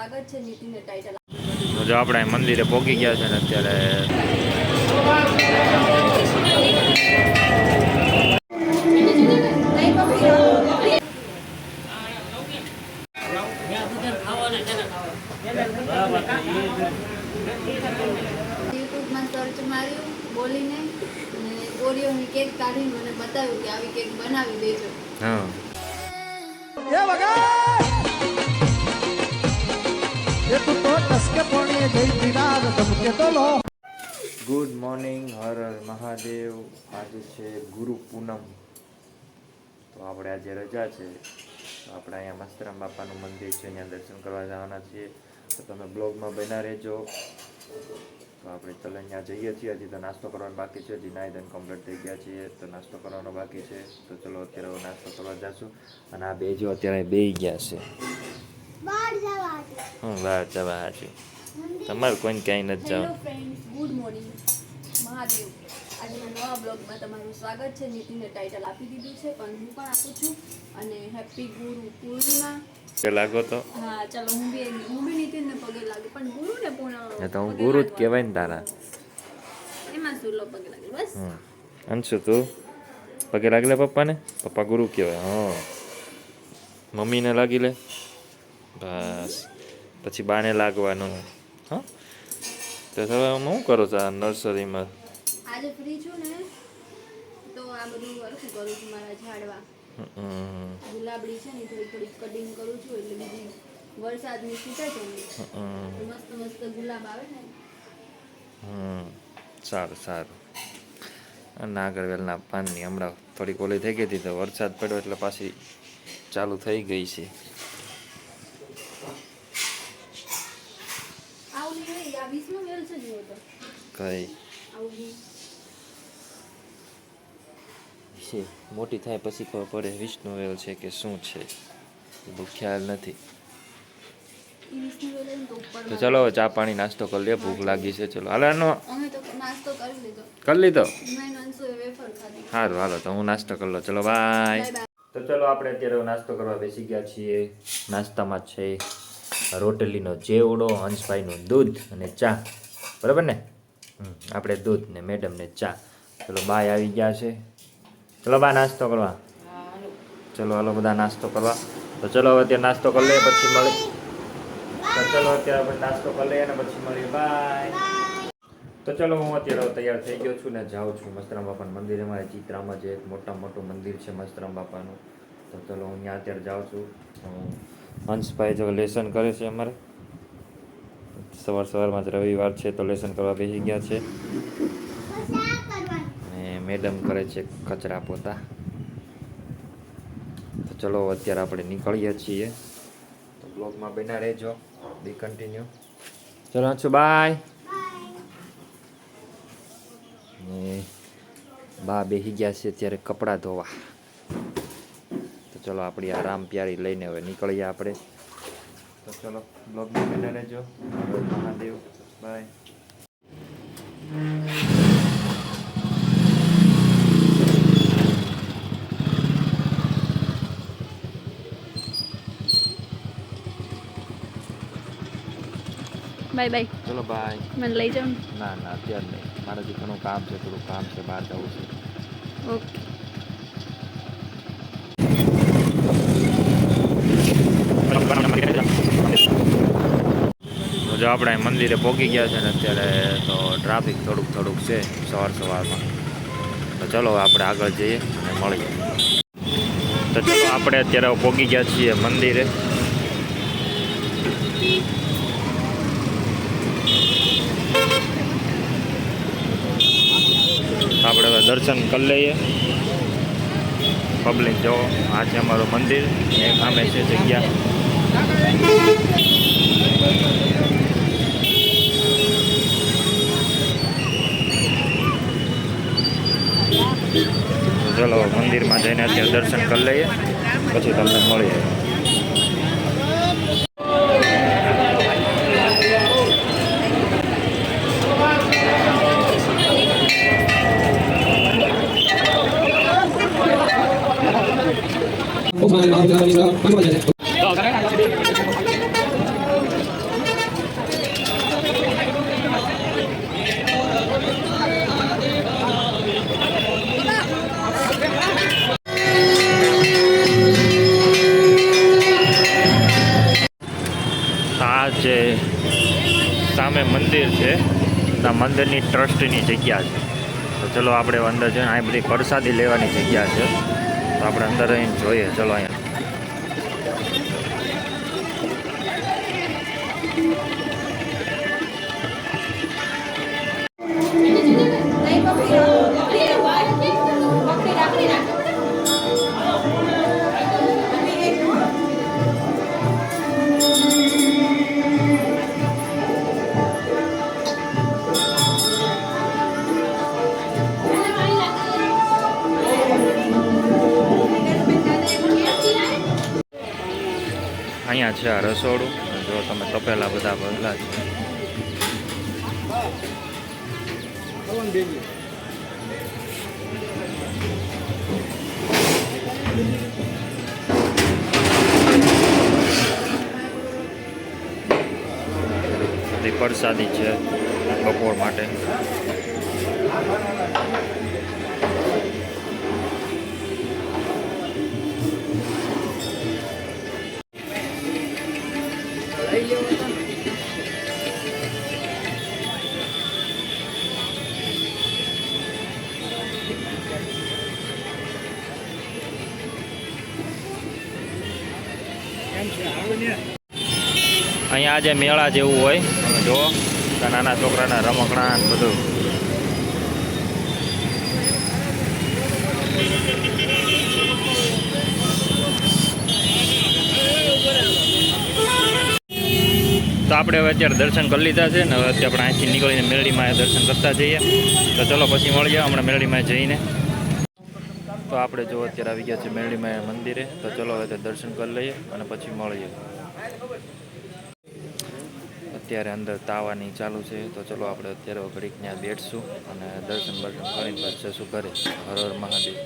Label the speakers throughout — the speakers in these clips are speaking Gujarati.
Speaker 1: સ્વાગત છે નીતિને ટાઇટલ
Speaker 2: જો આપણે મંદિરે પહોંચી ગયા છે ને અત્યારે
Speaker 1: યુટ્યુબમાં સર્ચ માર્યું બોલીને અને ઓરિયોની કેક કાઢીને મને બતાવ્યું કે આવી કેક બનાવી દેજો.
Speaker 2: હા. ગુડ મોર્નિંગ હર હર મહાદેવ. આજે છે ગુરુ પૂનમ. તો આપણે આજે રજા છે. આપણે અહીંયા મસ્તરામ બાપાનું મંદિર છે અહીંયા દર્શન કરવા જવાના છીએ. તો તમે બ્લોગમાં બના રહેજો. તો આપણે ચલો અહીંયા જઈએ છીએ. હજી તો નાસ્તો કરવાનો બાકી છે. હજી નાઈ ધન કમ્પ્લીટ થઈ ગયા છીએ. તો નાસ્તો કરવાનો બાકી છે. તો ચલો અત્યારે હું નાસ્તો કરવા જશું. અને આ બે જો અત્યારે બે ગયા છે. બહાર જવા છે. તમારે કોઈને ક્યાંય નથી જવાનું.
Speaker 1: Good morning Mahadev. આજના નવા બ્લોગમાં તમારું સ્વાગત છે. નીતિને ટાઇટલ આપી દીધું છે પણ હું પણ આપું છું. અને હેપી ગુરુ પૂર્ણિમા.
Speaker 2: લાગો તો.
Speaker 1: હા ચાલો હું બી હું બી નીતિનને પગે લાગે પણ ગુરુને પૂર્ણ
Speaker 2: તો હું ગુરુ જ કહેવાય ને તારા.
Speaker 1: એમાં શું લો પગે લાગે બસ.
Speaker 2: અંશુ તું? પગે લાગલે પપ્પાને? પપ્પા ગુરુ કહેવાય હા. મમ્મીને લાગી લે? બસ. પછી બાને લાગવાનું. હા? તો હવે હું શું કરો છો આ નર્સરીમાં?
Speaker 1: આજે ફ્રી છું ને તો આ બધું વર્ક કરું છું મારા ઝાડવા. ગુલાબડી છે ને થોડી થોડી કટિંગ કરું છું એટલે બીજી વરસાદની છૂટે છે મસ્ત મસ્ત ગુલાબ આવે ને.
Speaker 2: હમ. સારું સારું. આ નાગરવેલના પાનની હમણાં થોડીક ઓલી થઈ ગઈ હતી તો વરસાદ પડ્યો એટલે પાછી ચાલુ થઈ ગઈ છે.
Speaker 1: આ વેલ છે જુઓ તો.
Speaker 2: કઈ. છે. મોટી થાય પછી ખબર પડે વિષ્ણુ વેલ છે કે શું છે. બહુ ખ્યાલ નથી.
Speaker 1: તો
Speaker 2: ચલો ચા પાણી નાસ્તો કરી લે ભૂખ લાગી છે ચલો. હાલો
Speaker 1: નાસ્તો કરી લીધો.
Speaker 2: સારું હાલો તો હું નાસ્તો કરી લો ચલો બાય. તો ચલો આપણે અત્યારે નાસ્તો કરવા બેસી ગયા છીએ. નાસ્તામાં છે રોટલીનો ચેવડો, હંસભાઈનું દૂધ અને ચા. બરાબર ને? આપણે દૂધ ને મેડમ ને ચા. ચલો, બાય આવી ગયા છે. ચલો, બા, નાસ્તો કરવા. ચલો, હાલો, બધા નાસ્તો કરવા. તો ચલો, હવે અત્યારે નાસ્તો કરી લઈએ, પછી મળી તો ચલો, અત્યારે નાસ્તો કરી લઈએ અને પછી મળીએ. બાય. તો ચલો, હું અત્યારે તૈયાર થઈ ગયો છું ને જાઉં છું મસ્તરામ બાપાના મંદિરે. મારે ચિત્રામાં જે એક મોટા મોટું મંદિર છે મસ્તરામ બાપાનું તો ચલો, હું ત્યાં અત્યારે જાઉં છું. હું હંસભાઈ જો લેસન કરે છે અમારે. સવાર સવારમાં જ રવિવાર છે તો લેસન કરવા બેસી ગયા છે. અને મેડમ કરે છે કચરા પોતા. તો ચલો અત્યારે આપણે નીકળીએ છીએ. તો બ્લોગમાં બેના રહેજો. બી કન્ટિન્યુ ચલો હંસુ બાય બા બેસી ગયા છે અત્યારે કપડાં ધોવા. ચલો આપણી આ રામ પ્યારી લઈને હવે નીકળીએ આપણે તો ચલો બ્લોગમાં બને રહેજો હર હર મહાદેવ બાય
Speaker 1: બાય બાય
Speaker 2: ચલો બાય
Speaker 1: મને લઈ જાઉં
Speaker 2: ના ના અત્યારે નહીં મારે હજી ઘણું કામ છે થોડું કામ છે બહાર જવું છે
Speaker 1: ઓકે
Speaker 2: તો જો આપણે મંદિરે પહોંચી ગયા છે ને અત્યારે તો ટ્રાફિક થોડુંક થોડુંક છે સવાર સવારમાં. તો ચલો આપણે આગળ જઈએ અને મળીએ. તો ચલો આપણે અત્યારે પહોંચી ગયા છીએ મંદિરે. આપણે હવે દર્શન કરી લઈએ. પબ્લિક જો આ છે અમારું મંદિર એ સામે છે જગ્યા ચલો મંદિરમાં જઈને અત્યારે દર્શન કરી લઈએ. પછી તમને મળીએ. આ જે સામે મંદિર છે, આ મંદિરની ટ્રસ્ટની જગ્યા છે. તો ચલો આપણે અંદર જઈને અહીં બધી પ્રસાદી લેવાની જગ્યા છે. તો આપણે અંદર અહીં જોઈએ. ચલો અહીંયા. અહીંયા છે આ રસોડું. જો તમે તપેલા બધા ભરેલા છે. બધી પ્રસાદી છે બપોર માટે. અહીંયા આજે મેળા જેવું હોય જુઓ નાના છોકરાના રમકડા બધું. તો આપણે હવે અત્યારે દર્શન કરી લીધા છે ને હવે અત્યારે આપણે અહીંથી નીકળીને મેળડીમાં દર્શન કરતા જઈએ. તો ચલો પછી મળીએ હમણાં મેળડીમાં જઈને. તો આપણે જો અત્યારે આવી ગયા છે મેળડીમાં મંદિરે. તો ચલો હવે દર્શન કરી લઈએ અને પછી મળીએ. અત્યારે અંદર તાવાની ચાલુ છે. તો ચલો આપણે અત્યારે ઘડીક ત્યાં બેઠશું અને દર્શન બર્શન કરીને પછી જશું ઘરે. હર હર મહાદેવ.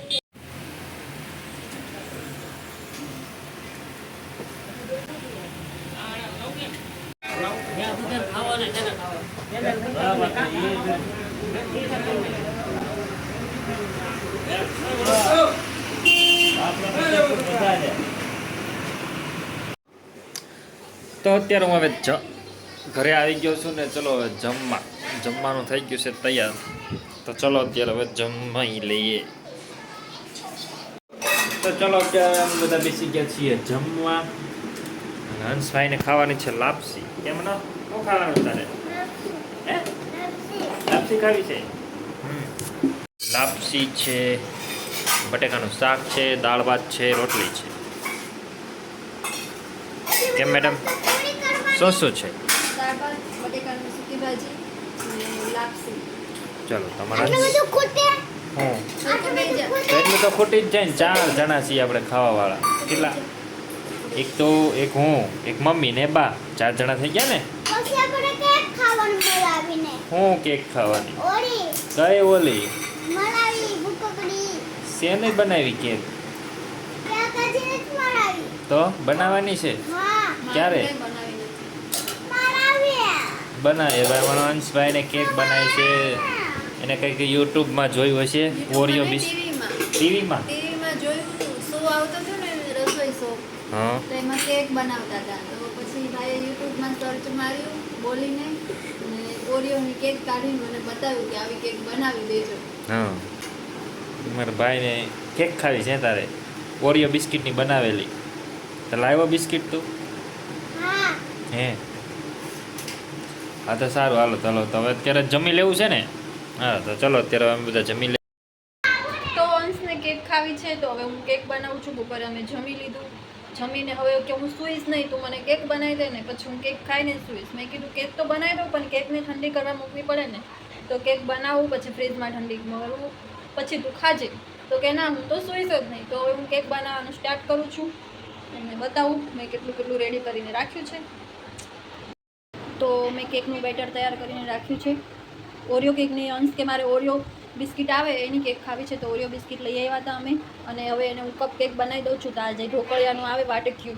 Speaker 2: તો અત્યારે હું હવે જ ઘરે આવી ગયો છું ને ચલો જમવા, જમવાનું થઈ ગયું છે તૈયાર. તો ચલો અત્યારે હવે જમાઈ લઈએ. તો ચલો અત્યારે અમે બધા બેસી ગયા છીએ જમવા. હંસભાઈને ખાવાની છે લાપસી. કેમ ના? શું ખાવાનું તારે? હે? લાપસી ખાવી છે. લાપસી છે, બટેકાનું શાક છે, દાળ ભાત છે, રોટલી છે. કેમ મેડમ? શું શું છે?
Speaker 1: દાળ બટેકાની સૂકી ભાજી અને લાપસી.
Speaker 2: ચલો તમારા
Speaker 1: તો બે જ
Speaker 2: એટલું તો ખોટી જ જાય ને ચાર જણા છીએ આપણે ખાવાવાળા. કેટલા? એક તો એક હું એક મમ્મી ને બા. ચાર જણા થઈ ગયા ને?
Speaker 3: પછી કેક ખાવાનું
Speaker 2: હું કેક ખાવાની? કઈ ઓલી? શેને બનાવી કેક? તો બનાવવાની છે? ક્યારે?
Speaker 1: કંઈ બનાવી નથી
Speaker 3: મલાવી
Speaker 2: બનાવે. ભાઈ હંસભાઈને કેક બનાવી છે. એને કંઈક યુટ્યુબમાં જોયું હશે. ઓરિયો બિસ્કિટ
Speaker 1: ટીવીમાં. જોયું શો આવતો હતો ને રસોઈ શો.
Speaker 2: હા.
Speaker 1: તો એમાં કેક બનાવતા હતા. તો પછી ભાઈએ યુટ્યુબમાં સર્ચ માર્યું બોલીને અને ઓરિયોની કેક કાઢીને મને બતાવ્યું કે આવી કેક બનાવી દેજો.
Speaker 2: હા. મારા ભાઈને કેક ખાવી છે તારે. ઓરિયો બિસ્કિટની બનાવેલી. તો લાવ્યો બિસ્કિટ તું?
Speaker 3: હા?
Speaker 2: હે, તો સારું. હાલો ચાલો તો હવે અત્યારે જમી લેવું છે ને? હા, તો ચલો, અત્યારે અમે બધા જમી લે
Speaker 1: તો અંશને કેક ખાવી છે, તો હવે હું કેક બનાવું છું, બપોરે અમે જમી લીધું. જમીને હવે કે હું સુઈશ નહીં, તું મને કેક બનાવી દે ને, પછી હું કેક ખાઈને સુઈશ. મેં કીધું, કેક તો બનાવી દઉં, પણ કેકને ઠંડી કરવા મૂકવી પડે ને, તો કેક બનાવું, પછી ફ્રીજમાં ઠંડી મળવું પછી તું ખાજે. તો કે, ના, હું તો સુઈશ જ નહીં. તો હવે હું કેક બનાવવાનું સ્ટાર્ટ કરું છું. એમને બતાવું, મેં કેટલું કેટલું રેડી કરીને રાખ્યું છે. તો મેં કેકનું બેટર તૈયાર કરીને રાખ્યું છે. ઓરિયો કેકની અંશ કે મારે ઓરિયો બિસ્કિટ આવે એની કેક ખાવી છે તો ઓરિયો બિસ્કિટ લઈ આવ્યા હતા અમે. અને હવે એને હું કપ કેક બનાવી દઉં છું. તો આ જે ઢોકળિયાનું આવે વાટક્યું,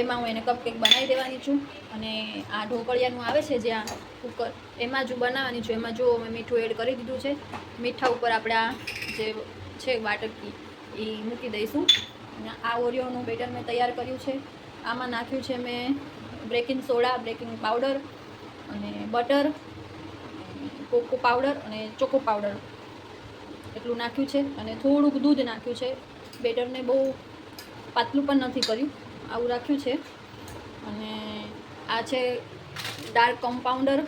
Speaker 1: એમાં હું એને કપ કેક બનાવી દેવાની છું. અને આ ઢોકળિયાનું આવે છે જે આ કુકર, એમાં જ હું બનાવવાની છું. એમાં જો મેં મીઠું એડ કરી દીધું છે. મીઠા ઉપર આપણે આ જે છે વાટકી, એ મૂકી દઈશું. અને આ ઓરિયોનું બેટર મેં તૈયાર કર્યું છે. આમાં નાખ્યું છે મેં બ્રેકિંગ સોડા બ્રેકિંગ પાવડર અને બટર કોકો પાવડર અને ચોકો પાવડર એટલું નાખ્યું છે અને થોડુંક દૂધ નાખ્યું છે. બેટરને બહુ પાતળું પણ નથી કર્યું. આવું રાખ્યું છે. અને આ છે ડાર્ક કમ્પાઉન્ડર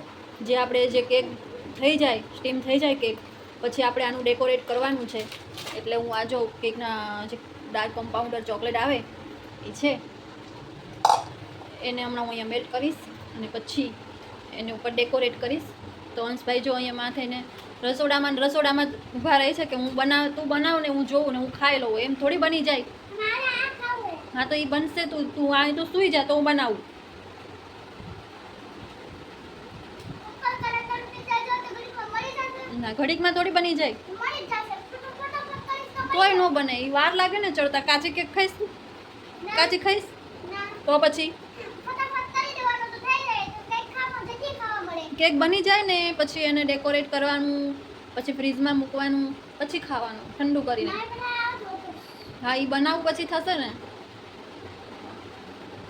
Speaker 1: જે આપણે જે કેક થઈ જાય સ્ટીમ થઈ જાય કેક પછી આપણે આનું ડેકોરેટ કરવાનું છે. એટલે હું આ જો કેકના જે ડાર્ક કમ્પાઉન્ડર ચોકલેટ આવે, એ છે. એને હમણાં હું અહીંયા મેલ્ટ કરીશ અને પછી એને ઉપર ડેકોરેટ કરીશ. તો અંશભાઈ જો અહીંયા માથે ને રસોડામાં રસોડામાં ઊભા રહે છે કે હું બનાવ તું બનાવ ને હું જોઉં ને હું ખાઈ લઉં, એમ થોડી બની જાય. હા, તો એ બનશે તું તું આ તો સૂઈ જા, તો હું બનાવું. ના, ઘડીકમાં થોડી બની જાય. તોય ન બને એ વાર લાગે ને ચડતા. કાચી કેક ખાઈશ કાચી ખાઈશ? તો પછી
Speaker 3: ફટાફટ કરી દેવાનું તો થઈ જાય તો કંઈક ખાવા જગ્યાએ ખાવા મળે
Speaker 1: કેક બની જાય ને, પછી એને ડેકોરેટ કરવાનું, પછી ફ્રીજમાં મૂકવાનું, પછી ખાવાનું, ઠંડુ કરીને. હા એ બનાવવું પછી થશે ને?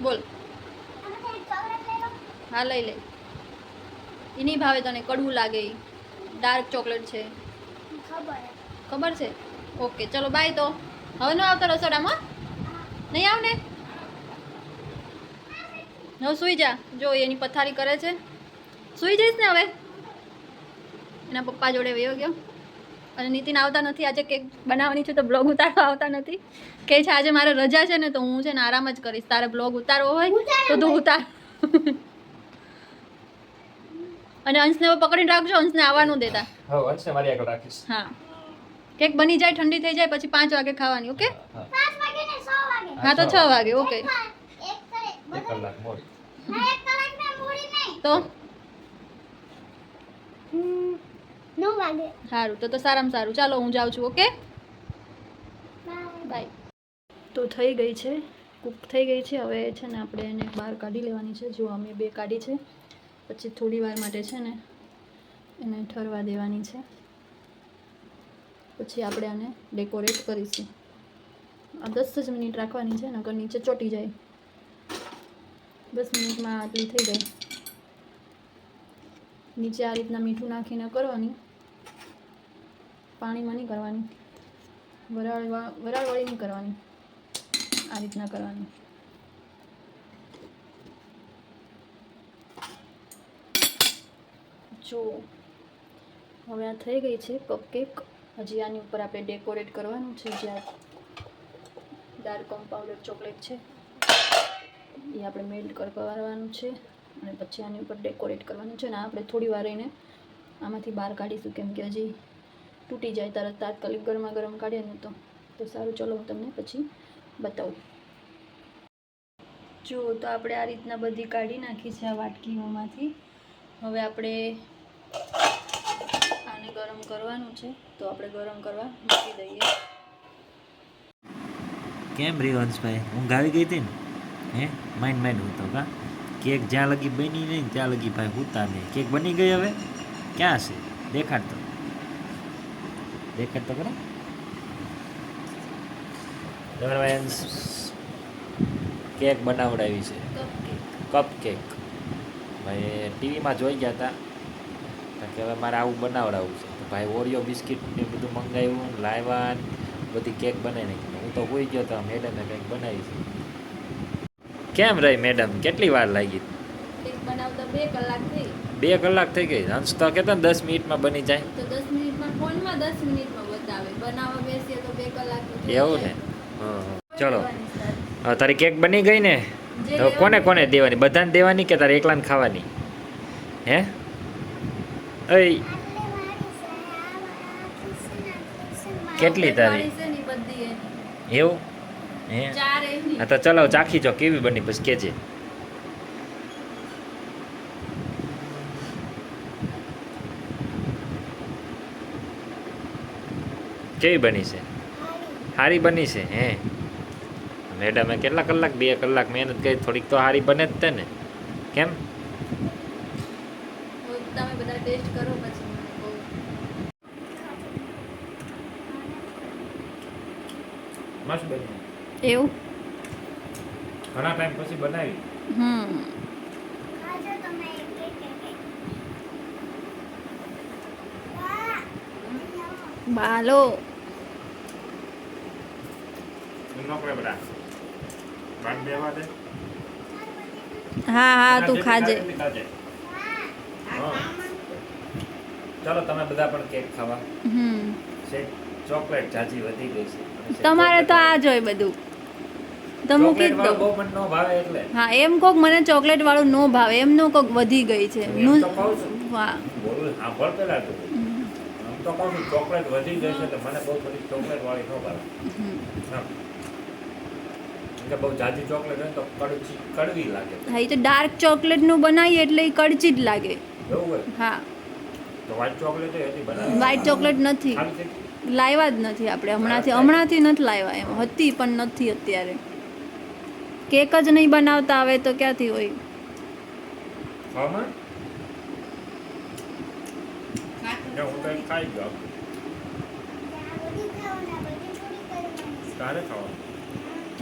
Speaker 1: બોલ. હા, લઈ લે. એ નહીં ભાવે તને કડવું લાગે ડાર્ક ચોકલેટ છે.
Speaker 3: ખબર
Speaker 1: છે? ઓકે, ચલો, બાય તો. હવે ન આવતો રસોડામાં? નહીં આવ ને હવે સૂઈ જા. જો એની પથારી કરે છે. સૂઈ જઈશ ને હવે? એના પપ્પા જોડે વયો ગયો. અને નીતિન આવતા નથી. આજે કેક બનાવવાની છે તો બ્લોગ ઉતારવા આવતા નથી. કે છે આજે મારે રજા છે ને તો હું છે ને આરામ જ કરીશ. તારે બ્લોગ ઉતારવો હોય તો તું ઉતાર. અને અંશને હવે પકડીને રાખજો. અંશને આવવાનું દેતા.
Speaker 2: હા અંશને મારી આગળ રાખીશ.
Speaker 1: હા. કેક બની જાય ઠંડી થઈ જાય પછી પાંચ વાગે ખાવાની ઓકે?
Speaker 3: પાંચ વાગે ને સો વાગે.
Speaker 1: હા તો છ વાગે ઓકે.
Speaker 3: એક કરે
Speaker 2: એક
Speaker 3: બધા
Speaker 2: કલાક મોડી
Speaker 3: ના એક કલાક ને મૂડી નહીં
Speaker 1: તો
Speaker 3: નવ વાગે.
Speaker 1: સારું તો તો સારામાં સારું. ચાલો હું જાઉં છું ઓકે?
Speaker 3: બાય.
Speaker 1: બાય. તો થઈ ગઈ છે કૂક થઈ ગઈ છે. હવે છે ને આપણે એને બહાર કાઢી લેવાની છે. જો અમે બે કાઢી છે પછી થોડી વાર માટે છે ને એને ઠરવા દેવાની છે. પછી આપણે આને ડેકોરેટ કરીશું. આ દસ જ મિનિટ રાખવાની છે નકર નીચે ચોટી જાય. દસ મિનિટમાં આટલી થઈ જાય. નીચે આ રીતના મીઠું નાખીને કરવાની. પાણીમાં નહીં કરવાની. વરાળ વરાળવાળી નહીં કરવાની. આ રીતના કરવાની. જો, હવે આ થઈ ગઈ છે કપકેક હજી આની ઉપર આપણે ડેકોરેટ કરવાનું છે જ્યાં ડાર્ક કમ્પાઉન્ડર ચોકલેટ છે. એ આપણે મેલ્ટ કરવાનું છે. અને પછી આની ઉપર ડેકોરેટ કરવાનું છે અને આપણે થોડી વાર એને આમાંથી બહાર કાઢીશું કેમ કે હજી તૂટી જાય તરત તાત્કાલિક ગરમા ગરમ કાઢીએ ને તો તો સારું. ચલો હું તમને પછી બતાવું. જો તો આપણે આ રીતના બધી કાઢી નાખી છે આ વાટકીઓમાંથી. હવે આપણે આને ગરમ કરવાનું છે, તો આપણે ગરમ કરવા મૂકી દઈએ.
Speaker 2: કેમ, રિવંશભાઈ? ઊંઘ આવી ગઈ હતી ને? હે? માઇન્ડ માઇન્ડ હું તો કા? કેક જ્યાં લગી બની નહીં, ત્યાં લગી ભાઈ હુતા નહીં. કેક બની ગઈ હવે? ક્યાં છે? દેખાડતો દેખાડતો કરો કેક બનાવડાવી છે.
Speaker 1: કપ
Speaker 2: કેક ભાઈ ટીવીમાં જોઈ ગયા હતા કે હવે મારે આવું બનાવડાવવું છે. ભાઈ ઓરિયો બિસ્કિટ ને બધું મંગાવ્યું, લાવ્યા બધી કેક બનાવી નાખી. હું તો હોઈ ગયો તો મેડમે કંઈક બનાવી છે. કેમ રહી મેડમ કેટલી વાર લાગી?
Speaker 1: બે કલાક થઈ.
Speaker 2: બે કલાક થઈ ગઈ. હંસ તો કહેતા ને દસ મિનિટમાં બની જાય.
Speaker 1: તો દસ મિનિટમાં ફોનમાં દસ મિનિટમાં બતાવે. બનાવવા બેસીએ તો બે કલાક
Speaker 2: એવું ને? હા હા. ચલો. તારી કેક બની ગઈ ને? તો કોને કોને દેવાની? બધાને દેવાની કે તારે એકલાને ખાવાની? હે?
Speaker 3: ખિસ્સામાં.
Speaker 2: કેટલી તારી. એવું? હે? હા તો ચલાવ ચાખી જો કેવી બની પછી કેજે. કેવી બની છે? સારી બની છે હે? મેડમે કેટલા કલાક બે કલાક મહેનત કરી થોડીક તો સારી બને જ તે ને કેમ
Speaker 1: તમે બધા ટેસ્ટ કરો પછી
Speaker 2: મસ્ત બની.
Speaker 1: એવું?
Speaker 2: ઘણા ટાઈમ પછી બનાવી.
Speaker 1: હમ.
Speaker 3: ખાજો તમે એક એક એક એક.
Speaker 1: બાલો
Speaker 2: નોકરે બધા બાગ બેવા દે.
Speaker 1: હા હા તું ખાજે
Speaker 2: હા. ચાલો તમે બધા પણ કેક ખાવા.
Speaker 1: હમ.
Speaker 2: છે ચોકલેટ જાજી વધી ગઈ છે. અને શેક
Speaker 1: તમારે તો
Speaker 2: chocolate-
Speaker 1: આ જ હોય બધું. તો
Speaker 2: ચોકલેટ ન ભાવે એટલે.
Speaker 1: હા એમ કોક મને ચોકલેટ વાળું નો ભાવે એમનો કોક વધી ગઈ છે. નું
Speaker 2: તો કહું છું.
Speaker 1: હા.
Speaker 2: તું તો કહું છું ચોકલેટ વધી ગઈ છે એટલે મને બહુ બધી ચોકલેટ વાળી ન ભાવે. હા. કે બહુ જાજી ચોકલેટ હોય તો કડચી કડવી લાગે.
Speaker 1: હા એ તો ડાર્ક ચોકલેટનું બનાવીએ એટલે એ કડચી જ લાગે. હા.
Speaker 2: તો વ્હાઈટ ચોકલેટ હતી બનાવી.
Speaker 1: વ્હાઈટ ચોકલેટ નથી. લાવ્યા જ નથી આપણે. હમણાંથી હમણાંથી નથી લાવ્યા એમ. હતી પણ નથી અત્યારે. કેક જ નહીં બનાવતા આવે તો ક્યાંથી હોય?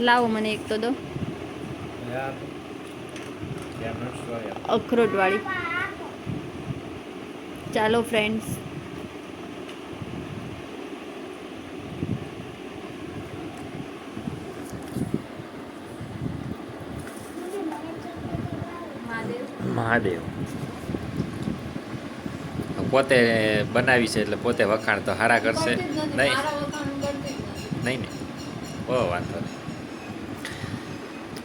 Speaker 1: લાવો મને એક તો દો.
Speaker 2: અખરોટ.
Speaker 1: અખરોટવાળી. ચાલો ફ્રેન્ડ્સ
Speaker 2: મહાદેવ. પોતે બનાવી છે એટલે પોતે વખાણ તો હારા કરશે. નહીં. નહીં ને ઓ વાંધો નહીં.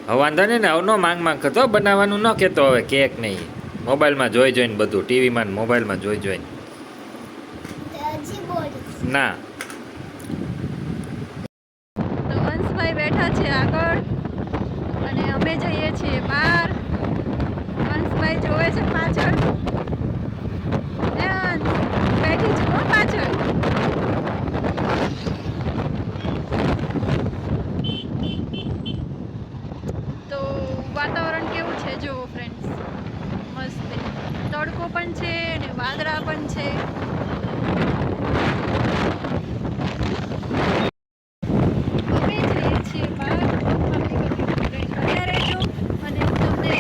Speaker 2: હવે વાંધો નહીં ને અવનો નો માંગ માંગ કરતો બનાવવાનું ન કહેતો હવે કેક નહીં મોબાઈલમાં જોઈ જોઈને બધું ટીવીમાં ને મોબાઈલમાં જોઈ જોઈને. ના.
Speaker 1: તો હંસભાઈ બેઠા છે આગળ. અને અમે જઈએ છીએ બહાર. હંસભાઈ જોવે છે પાછળ. બેઠી છું પાછળ. તો વાતાવરણ કેવું છે? જુઓ ફ્રેન્ડ્સ મસ્ત. તડકો પણ છે અને વાદળા પણ છે અમે જઈએ છીએ બહાર મમ્મી પપ્પી ફ્રેન્ડ બન્યા રહેજો અને હું તમને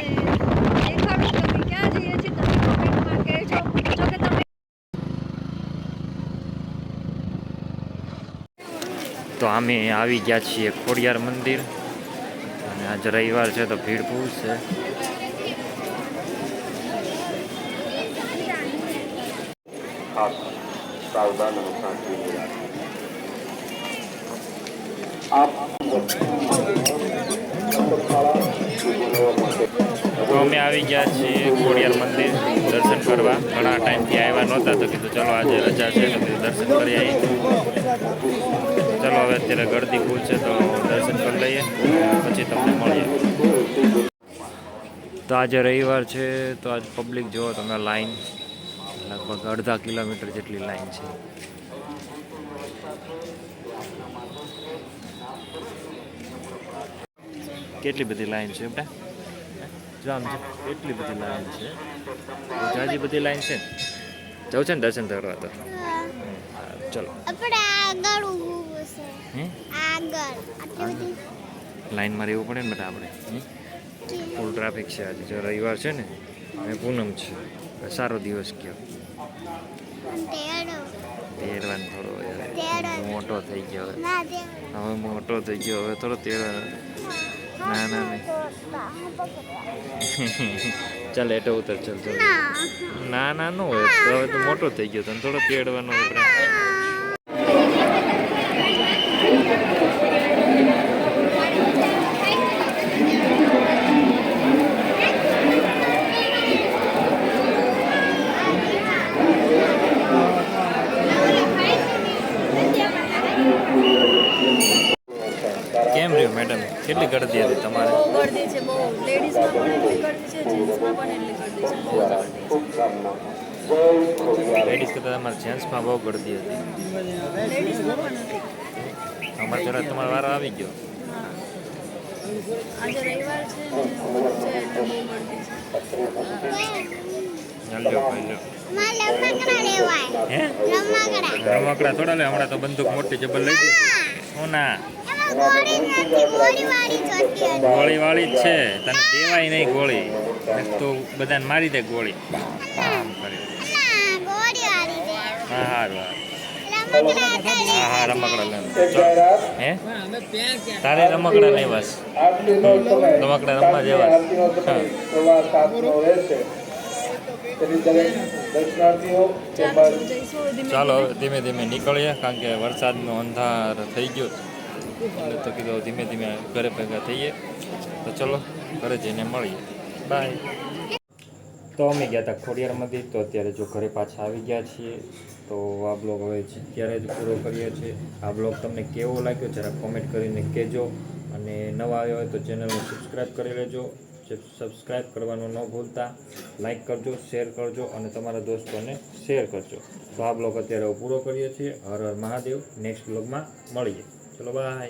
Speaker 1: દેખાડું કે અમે ક્યાં જઈએ છીએ તમે કોમેન્ટમાં કહેજો જો કે તમે
Speaker 2: તો અમે આવી ગયા છીએ ખોડિયાર મંદિર. અને આજે રવિવાર છે તો ભીડ બહુ છે. તો અમે આવી ગયા છીએ ખોડિયાર મંદિર દર્શન કરવા. ઘણા ટાઈમથી આવ્યા નહોતા તો કીધું ચલો આજે રજા છે તો કીધું દર્શન કરી આવી ચલો હવે અત્યારે ગળદી ફૂલ છે તો દર્શન કરી લઈએ. પછી તમને મળીએ. તો આજે રવિવાર છે તો આજ પબ્લિક જુઓ તમે લાઈન લગભગ અડધા કિલોમીટર જેટલી લાઈન છે. કેટલી બધી લાઈન છે બેટા? જો આમ એટલી બધી લાઈન છે? જાજી બધી લાઈન છે જવું છે ને દર્શન કરવા તો. ચલો.
Speaker 3: આગળ ઊભું છે
Speaker 2: હે?
Speaker 3: આગળ. આટલી બધી
Speaker 2: લાઈનમાં રહેવું પડે ને બધા આપણે? ફૂલ ટ્રાફિક છે આજે. જો રવિવાર છે ને અને પૂનમ છે સારો દિવસ કયો
Speaker 3: તેડો.
Speaker 2: તેડવાનું થોડો મોટો થઈ ગયો હવે. હવે મોટો થઈ ગયો. હવે થોડો તેડવાનો ના ના નહીં. ચાલ એટો ઉતર ચાલ ચાલ. ના ના નો હોય. તો હવે તો મોટો થઈ ગયો. તને થોડો તેડવાનો આપણે કેમ રહ્યું મેડમ કેટલી ગળદી હતી તમારે
Speaker 1: ગળદી છે બહુ લેડીઝમાં પણ એટલી ગળદી છે જેન્ટ્સમાં પણ એટલી ગળદી છે બહુ ગળદી છે
Speaker 2: લેડીઝ કરતાં જેન્ટ્સમાં બહુ ગળદી હતી.
Speaker 1: લેડીઝમાં
Speaker 2: અમારે થોડા તમારો વારો આવી ગયો.
Speaker 3: રમકડા
Speaker 2: હે?
Speaker 3: રમકડા.
Speaker 2: રમકડા થોડા લે હમણાં તો બંદૂક મોટી જબર લઈ હું. ના
Speaker 3: ગોળી વાળી
Speaker 2: જ છે. તને દેવાય નહીં ગોળી. તો બધાને મારી દે ગોળી આમ કરે
Speaker 3: ના ગોળી વાળી દે
Speaker 2: હા હારું હા? હા રમકડા લે હે તારે રમકડા લેવા બસ રમકડા રમવા જેવા ચાલો. ધીમે ધીમે નીકળીએ કારણ કે વરસાદનો અંધાર થઈ ગયો એટલે તો કીધું ધીમે ધીમે ઘરે ભેગા થઈએ. તો ચલો ઘરે જઈને મળીએ. બાય તો અમે ગયા હતા ખોડિયાર મંદિર તો અત્યારે જો ઘરે પાછા આવી ગયા છીએ. તો આ બ્લોગ હવે ત્યારે જ પૂરો કરીએ છીએ. આ બ્લોગ તમને કેવો લાગ્યો જરા કોમેન્ટ કરીને કહેજો. અને નવા આવ્યો હોય તો ચેનલને સબસ્ક્રાઈબ કરી લેજો. સબસ્ક્રાઈબ કરવાનું ન ભૂલતા લાઇક કરજો શેર કરજો અને તમારા દોસ્તોને શેર કરજો. તો આ બ્લોગ અત્યારે પૂરો કરીએ છીએ. હર હર મહાદેવ. નેક્સ્ટ બ્લોગમાં મળીએ. ચલો બાય